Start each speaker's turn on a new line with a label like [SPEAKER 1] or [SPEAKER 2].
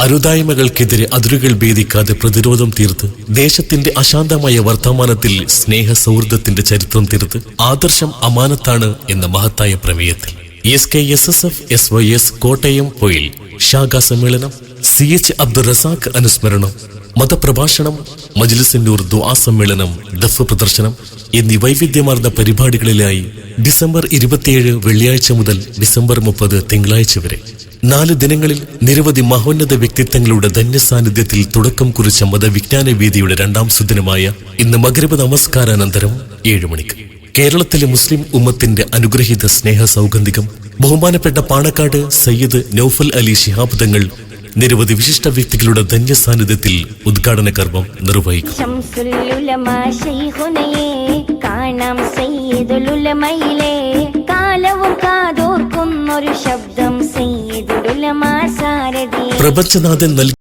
[SPEAKER 1] അരുതായ്മകൾക്കെതിരെ അതിരുകൾ ഭേദിക്കാതെ പ്രതിരോധം തീർത്ത് ദേശത്തിന്റെ അശാന്തമായ വർത്തമാനത്തിൽ സ്നേഹ സൗഹൃദത്തിന്റെ ചരിത്രം തീർത്ത് ആദർശം അമാനത്താണ് എന്ന മഹത്തായ പ്രമേയത്തിൽ. S K S S F S Y S Kottayam Poyil ശാഖാ സമ്മേളനം സി എച്ച് അബ്ദുൾ റസാഖ് അനുസ്മരണം മതപ്രഭാഷണം മജ്ലിസിന്നൂർ ദുആ സമ്മേളനം ദഫ് പ്രദർശനം എന്നീ വൈവിധ്യമാർന്ന പരിപാടികളിലായി ഡിസംബർ ഇരുപത്തിയേഴ് വെള്ളിയാഴ്ച മുതൽ ഡിസംബർ മുപ്പത് തിങ്കളാഴ്ച വരെ. നാല് ദിനങ്ങളിൽ നിരവധി മഹോന്നത വ്യക്തിത്വങ്ങളുടെ ധന്യസാന്നിധ്യത്തിൽ തുടക്കം കുറിച്ച മതവിജ്ഞാന വേദിയുടെ രണ്ടാം സുദിനമായ ഇന്ന് മകരവ നമസ്കാരാനന്തരം ഏഴു മണിക്ക്. കേരളത്തിലെ മുസ്ലിം ഉമ്മത്തിന്റെ അനുഗ്രഹീത സ്നേഹ സൗഗന്ധികം ബഹുമാനപ്പെട്ട പാണക്കാട് സയ്യിദ് നൌഫൽ അലി ശിഹാബ് തങ്ങൾ നിരവധി വിശിഷ്ട വ്യക്തികളുടെ ധന്യ സാന്നിധ്യത്തിൽ ഉദ്ഘാടന കർമ്മം നിർവഹിക്കും. പ്രപഞ്ചനാഥൻ നൽകി